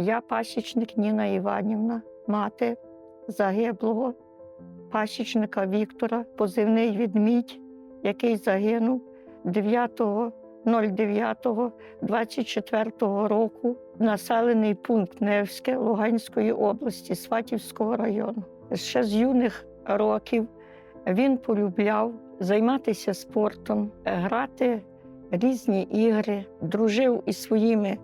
Я пасічник Ніна Іванівна, мати загиблого пасічника Віктора, позивний відмідь, який загинув 9.09.24 року, населений пункт Невське Луганської області, Сватівського району. Ще з юних років він полюбляв займатися спортом, грати різні ігри, дружив із своїми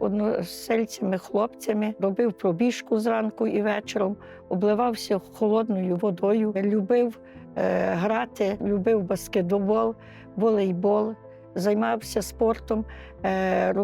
односельцями, хлопцями, робив пробіжку зранку і вечором, обливався холодною водою, любив е, грати, любив баскетбол, волейбол, займався спортом, е,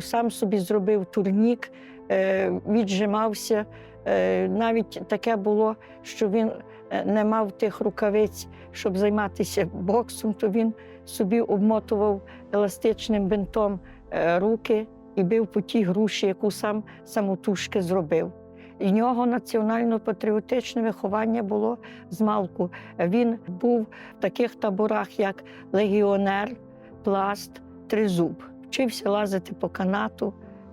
сам собі зробив турнік, е, віджимався. Е, Навіть таке було, що він е, не мав тих рукавиць, щоб займатися боксом, то він собі обмотував еластичним бинтом е, руки і бив по тій груші, яку сам самотужки зробив. І нього національно-патріотичне виховання було з малку. Він був в таких таборах, як легіонер, пласт, тризуб. Вчився лазити по канату.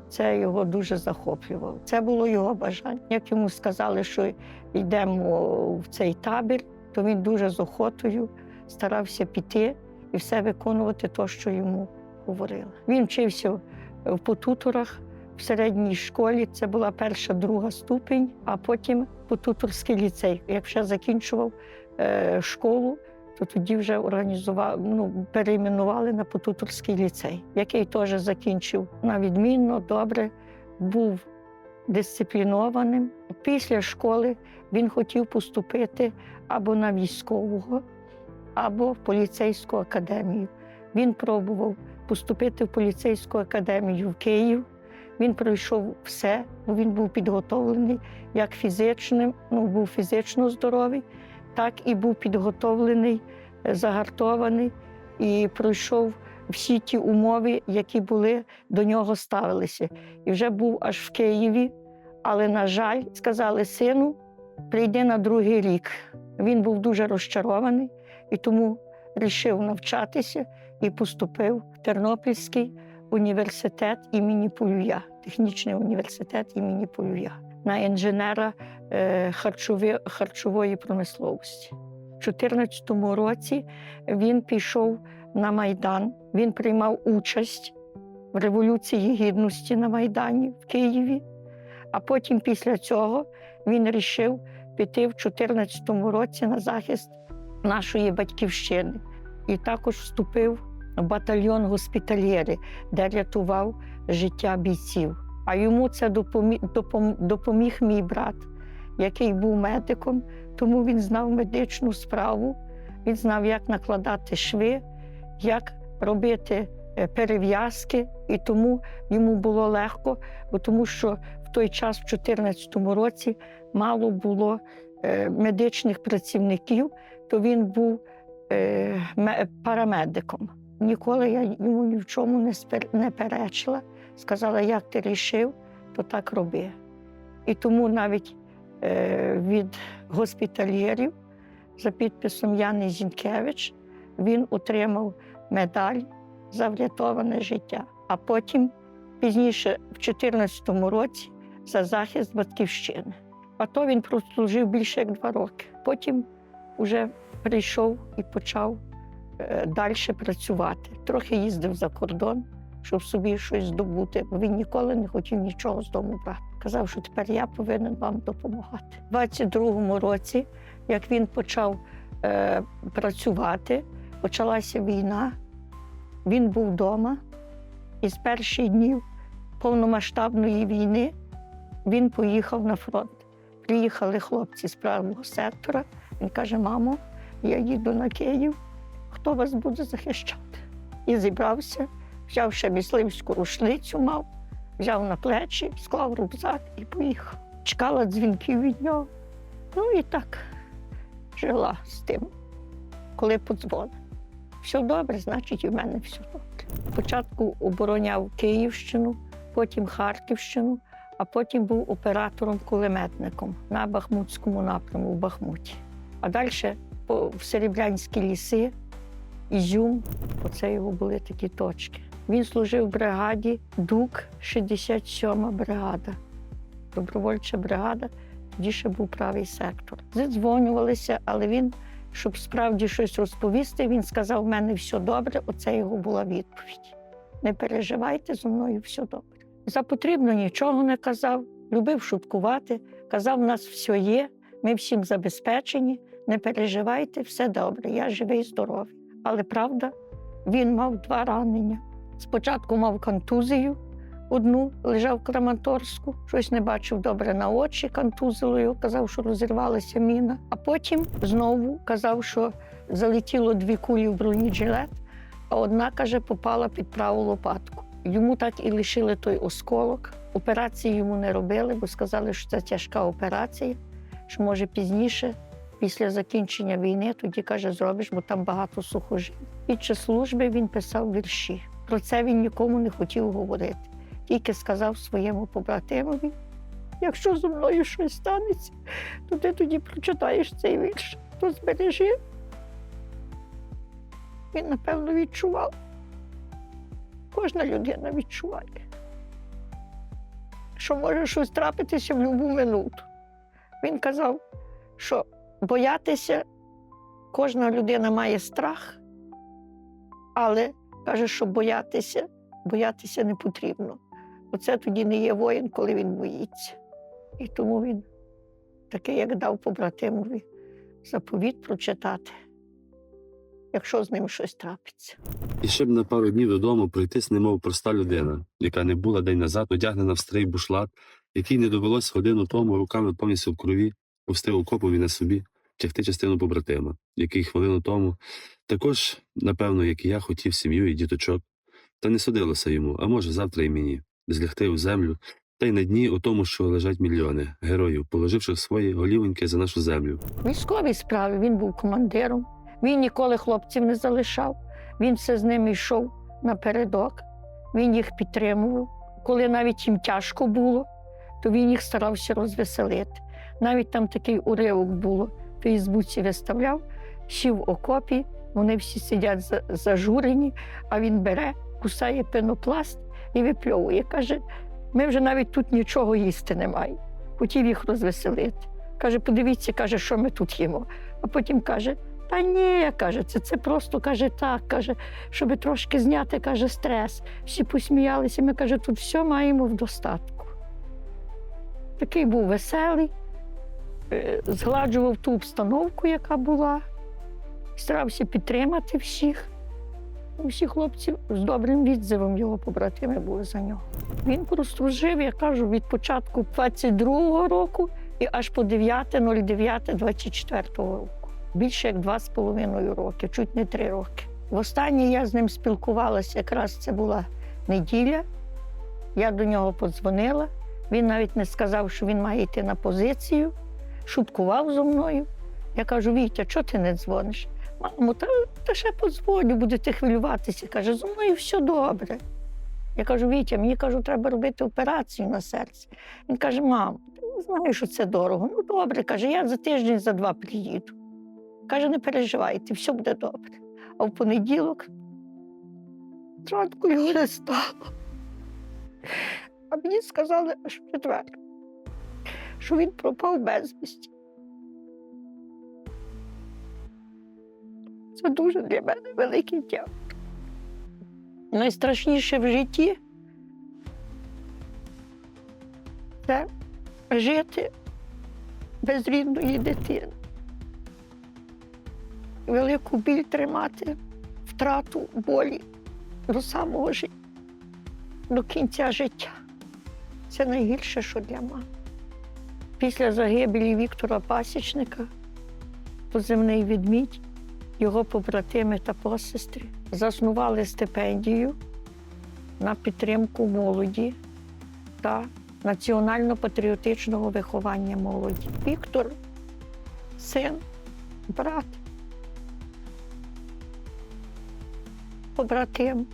Це його дуже захоплювало. Це було його бажання. Як йому сказали, що йдемо в цей табір, то він дуже з охотою старався піти і все виконувати те, що йому говорили. Він вчився в потуторах в середній школі. Це була перша, друга ступінь, а потім потуторський ліцей. Як вже закінчував е, школу, то тоді вже організував, ну, перейменували на потуторський ліцей, який теж закінчив на відмінно, добре, був дисциплінованим. Після школи він хотів поступити або на військового, або в поліцейську академію. Він пробував поступити в поліцейську академію в Київ. Він пройшов все, бо він був підготовлений як фізичним, ну був фізично здоровий, так і був підготовлений, е, загартований і пройшов всі ті умови, які були до нього ставилися. І вже був аж в Києві. Але, на жаль, сказали сину, прийди на другий рік. Він був дуже розчарований і тому вирішив навчатися і поступив в Тернопільський університет імені Полюя, технічний університет імені Полюя на інженера е, харчової промисловості. У 2014 році він пішов на Майдан, він приймав участь в Революції Гідності на Майдані в Києві. А потім, після цього, він вирішив піти в 2014 році на захист нашої батьківщини і також вступив в батальйон госпітальєри, де рятував життя бійців. А йому це допоміг, допоміг мій брат, який був медиком, тому він знав медичну справу, він знав, як накладати шви, як робити е, перев'язки, і тому йому було легко, тому що в той час, в 2014 році, мало було е, медичних працівників, то він був парамедиком. Ніколи я йому ні в чому не, спер- не перечила. Сказала, як ти рішив, то так роби. І тому навіть е, від госпітальєрів за підписом Яни Зінкевич він отримав медаль за врятоване життя. А потім, пізніше, в 2014 році, за захист батьківщини. А то він прослужив більше як два роки. Потім вже прийшов і почав е, далі працювати. Трохи їздив за кордон, щоб собі щось здобути, бо він ніколи не хотів нічого з дому брати. Казав, що тепер я повинен вам допомагати. У 22-му році, як він почав е, працювати, почалася війна. Він був вдома, і з перших днів повномасштабної війни він поїхав на фронт. Приїхали хлопці з правого сектора. Він каже: мамо, я їду на Київ, хто вас буде захищати? І зібрався, взяв ще мисливську рушницю, мав, взяв на плечі, склав рюкзак і поїхав. Чекала дзвінків від нього. Ну і так жила з тим, коли подзвонив. Все добре, значить, і в мене все добре. Спочатку обороняв Київщину, потім Харківщину, а потім був оператором-кулеметником на Бахмутському напрямку в Бахмуті. А далі в Серебрянські ліси, Ізюм, оце його були такі точки. Він служив в бригаді ДУК 67 бригада. Добровольча бригада, тоді ще був правий сектор. Задзвонювалися, але він, щоб справді щось розповісти, він сказав: в мене все добре. Оце його була відповідь. Не переживайте, зі мною все добре. За потрібно нічого не казав, любив шуткувати, казав, у нас все є, ми всім забезпечені, не переживайте, все добре, я живий, здоровий. Але правда, він мав два ранення. Спочатку мав контузію одну, лежав в Краматорську, щось не бачив добре на очі, контузило його, казав, що розірвалася міна. А потім знову казав, що залетіло дві кулі в бронежилет, а одна, каже, попала під праву лопатку. Йому так і лишили той осколок. Операції йому не робили, бо сказали, що це тяжка операція, що може пізніше, після закінчення війни, тоді каже, зробиш, бо там багато сухожиль. Під час служби він писав вірші. Про це він нікому не хотів говорити. Тільки сказав своєму побратимові: якщо зі мною щось станеться, то ти тоді прочитаєш цей вірш, то збережи. Він, напевно, відчував. Кожна людина відчуває, що може щось трапитися в будь-яку минуту. Він казав, що боятися кожна людина має страх, але каже, що боятися, боятися не потрібно. Оце тоді не є воїн, коли він боїться. І тому він таке, як дав побратимові, заповіт прочитати, якщо з ним щось трапиться. І щоб на пару днів додому прийтись, немов проста людина, яка не була день назад одягнена в старий бушлат, який не довелось годину тому руками повністю в крові, повсти окопові на собі, тягти частину побратима, який хвилину тому також, напевно, як і я, хотів сім'ю і діточок. Та не судилося йому, а може, завтра і мені, злягти у землю, та й на дні у тому, що лежать мільйони героїв, положивши свої голівоньки за нашу землю. Військовій справі він був командиром. Він ніколи хлопців не залишав. Він все з ними йшов напередок. Він їх підтримував. Коли навіть їм тяжко було, то він їх старався розвеселити. Навіть там такий уривок було Фейсбуці виставляв, сів в окопі, вони всі сидять зажурені, а він бере, кусає пенопласт і випльовує. Каже: ми вже навіть тут нічого їсти не маємо. Хотів їх розвеселити. Каже, подивіться, каже, що ми тут їмо. А потім каже: та ні, каже, це, це просто каже так, каже, щоб трошки зняти, каже, стрес. Всі посміялися. Ми каже, тут все маємо в достатку. Такий був веселий, згладжував ту обстановку, яка була, старався підтримати всіх. Усі хлопці з добрим відзивом його побратими були за нього. Він прослужив, я кажу, від початку 22-го року і аж по 9.09.24 року. Більше як два з половиною роки, чуть не три роки. Востаннє я з ним спілкувалася, якраз це була неділя. Я до нього подзвонила. Він навіть не сказав, що він має йти на позицію, шуткував зо мною. Я кажу: Вітя, чого ти не дзвониш? Мамо, та, та ще подзвоню, будете хвилюватися. Каже, зо мною все добре. Я кажу, Вітя, мені кажу, треба робити операцію на серці. Він каже: мам, ти знаю, що це дорого. Ну добре, каже, я за тиждень, за два приїду. Каже, не переживайте, все буде добре. А в понеділок зранку його не стало. А мені сказали аж в четвер, що він пропав безвісті. Це дуже для мене великий тягар. Найстрашніше в житті це жити без рідної дитини. Велику біль тримати, втрату болі до самого життя, до кінця життя. Це найгірше, що для мами. Після загибелі Віктора Пасічника, позивний відмідь, його побратими та посестри заснували стипендію на підтримку молоді та національно-патріотичного виховання молоді. Віктор, син, брат, побратим.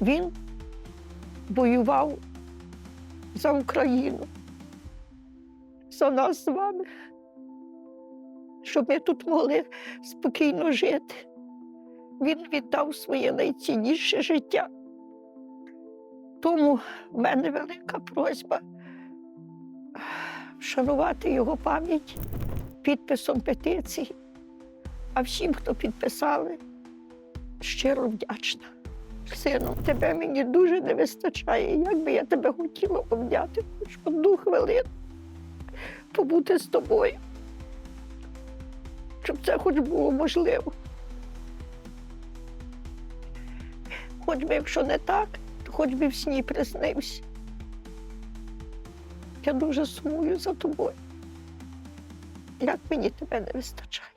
Він воював за Україну, за нас з вами, щоб ми тут могли спокійно жити. Він віддав своє найцінніше життя Тому в мене велика просьба вшанувати його пам'ять підписом петиції. А всім, хто підписали, щиро вдячна. Сину, тебе мені дуже не вистачає. Як би я тебе хотіла обняти, хоч одну хвилину побути з тобою. Щоб це хоч було можливо. Хоч би, якщо не так, то хоч би в сні приснився. Я дуже сумую за тобою. Як мені тебе не вистачає.